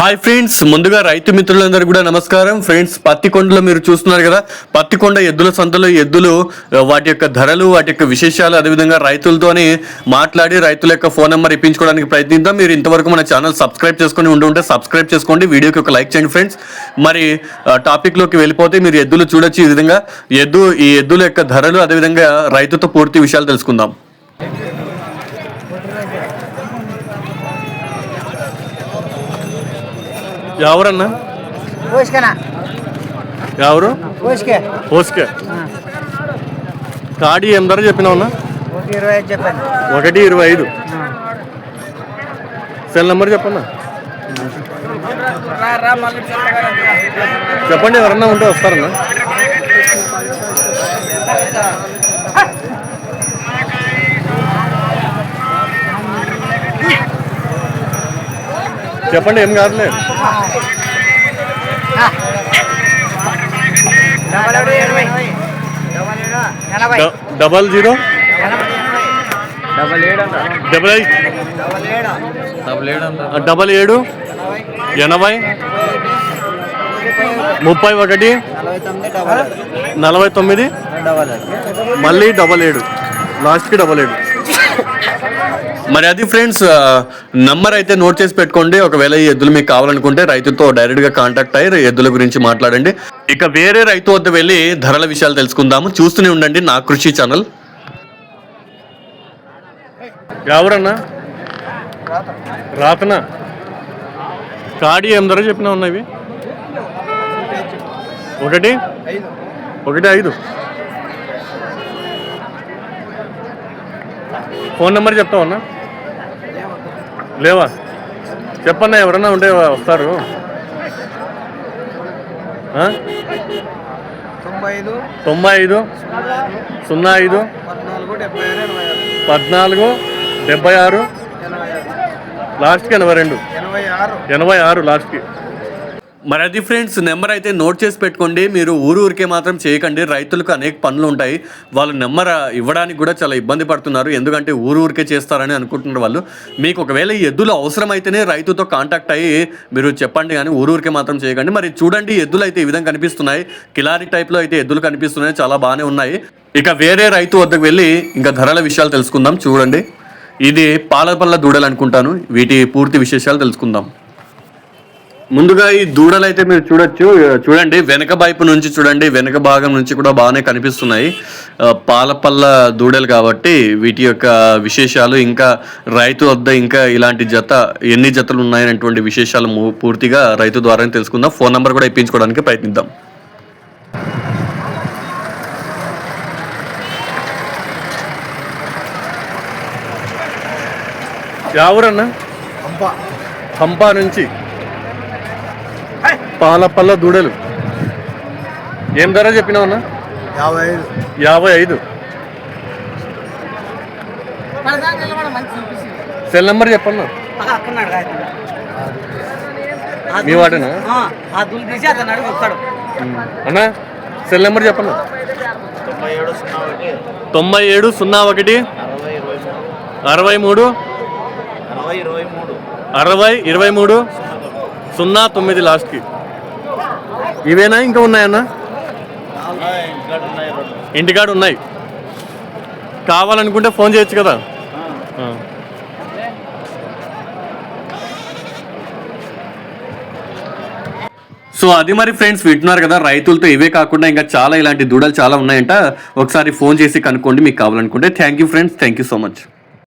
Hi friends ముందుగా రైతు మిత్రులందరూ కూడా నమస్కారం. ఫ్రెండ్స్ పత్తికొండలో మీరు చూస్తున్నారు కదా పత్తికొండ ఎద్దుల సంతలో ఎద్దులు వాటి యొక్క ధరలు వాటి యొక్క విశేషాలు అదేవిధంగా రైతులతోని మాట్లాడి రైతుల యొక్క ఫోన్ నెంబర్ ఇప్పించుకోవడానికి ప్రయత్నిద్దాం. మీరు ఇంతవరకు మన ఛానల్ సబ్స్క్రైబ్ చేసుకొని ఉండి ఉంటే సబ్స్క్రైబ్ చేసుకోండి. వీడియోకి ఒక లైక్ చేయండి ఫ్రెండ్స్. మరి టాపిక్లోకి వెళ్ళిపోతే మీరు ఎద్దులు చూడొచ్చు ఈ విధంగా. ఎద్దు ఈ ఎద్దుల యొక్క ధరలు అదేవిధంగా రైతుతో పూర్తి విషయాలు తెలుసుకుందాం. ఎవరన్నా ఎవరు ఓస్కే కాడి ఏం ధర చెప్పినావున్నా ఒకటి ఇరవై ఐదు చెప్పండి ఒకటి ఇరవై ఐదు సెల్ నెంబర్ చెప్పన్నా చెప్పండి ఎవరన్నా ఉంటే వస్తారన్నా చెప్పండి ఏం కాదులే. Double zero? డబల్ ఏడు డబల్ ఎయిట్? డబల్ ఏడు ఎనభై? ముప్పై ఒకటి? నలభై తొమ్మిది మళ్ళీ డబల్ ఏడు. లాస్ట్కి డబల్ ఏడు. మరి అది ఫ్రెండ్స్ నంబర్ అయితే నోట్ చేసి పెట్టుకోండి. ఒకవేళ ఈ ఎద్దులు మీకు కావాలనుకుంటే రైతుతో డైరెక్ట్గా కాంటాక్ట్ అయ్యి ఎద్దుల గురించి మాట్లాడండి. ఇక వేరే రైతు వద్ద వెళ్ళి ధరల విషయాలు తెలుసుకుందాము. చూస్తూనే ఉండండి నా కృషి ఛానల్ ఎవరన్నా? రాతనా? కాడి ఏం ధర చెప్పినా ఉన్నవి ఒకటి? ఒకటి ఐదు. ఫోన్ నెంబర్ చెప్తావు అన్నా? లేవా? చెప్పన్నా ఎవరన్నా ఉంటే వస్తారు? తొంభై ఐదు సున్నా ఐదు పద్నాలుగు డెబ్బై ఆరు లాస్ట్కి ఎనభై రెండు. ఎనభై ఆరు లాస్ట్కి. మరి అది ఫ్రెండ్స్ నెంబర్ అయితే నోట్ చేసి పెట్టుకోండి. మీరు ఊరు ఊరికే మాత్రం చేయకండి. రైతులకు అనేక పనులు ఉంటాయి. వాళ్ళు నెంబర్ ఇవ్వడానికి కూడా చాలా ఇబ్బంది పడుతున్నారు. ఎందుకంటే ఊరు ఊరికే చేస్తారని అనుకుంటున్నారు వాళ్ళు. మీకు ఒకవేళ ఈ ఎద్దులు అవసరమైతేనే రైతుతో కాంటాక్ట్ అయ్యి మీరు చెప్పండి కానీ ఊరు ఊరికే మాత్రం చేయకండి. మరి చూడండి ఎద్దులు అయితే ఈ విధంగా కనిపిస్తున్నాయి. కిలారి టైప్లో అయితే ఎద్దులు కనిపిస్తున్నాయి. చాలా బాగానే ఉన్నాయి. ఇక వేరే రైతు వద్దకు వెళ్ళి ఇంకా ధరల విషయాలు తెలుసుకుందాం. చూడండి. ఇది పాలపల్ల దూడలు అనుకుంటాను. వీటి పూర్తి విశేషాలు తెలుసుకుందాం. ముందుగా ఈ దూడలు అయితే మీరు చూడొచ్చు. చూడండి వెనక వైపు నుంచి చూడండి వెనక భాగం నుంచి కూడా బాగానే కనిపిస్తున్నాయి. పాలపల్ల దూడలు కాబట్టి వీటి యొక్క విశేషాలు ఇంకా రైతు వద్ద ఇంకా ఇలాంటి జత ఎన్ని జతలు ఉన్నాయనేటువంటి విశేషాలు పూర్తిగా రైతు ద్వారానే తెలుసుకుందాం. ఫోన్ నెంబర్ కూడా ఇప్పించుకోవడానికి ప్రయత్నిద్దాం. ఎవరన్నా పంప హంపా నుంచి. పాలపల్ల దూడలు. ఏం ధర చెప్పినావన్నా యాభై ఐదు. యాభై ఐదు. సెల్ నెంబర్ చెప్పన్నా? మీ వస్తాడు అన్నా సెల్ నెంబర్ చెప్పన్నా? తొంభై ఏడు సున్నా ఒకటి. అరవై మూడు. అరవై ఇరవై మూడు. సున్నా తొమ్మిది లాస్ట్కి. ఇవేనా ఇంకా ఉన్నాయన్నా? ఇంకా ఇంటికాడ ఉన్నాయి కావాలనుకుంటే ఫోన్ చేయొచ్చు కదా. సో అది మరి ఫ్రెండ్స్ వింటున్నారు కదా రైతులతో ఇవే కాకుండా ఇంకా చాలా ఇలాంటి దూడలు చాలా ఉన్నాయంట. ఒకసారి ఫోన్ చేసి కనుక్కోండి మీకు కావాలనుకుంటే. Thank you friends thank you so much.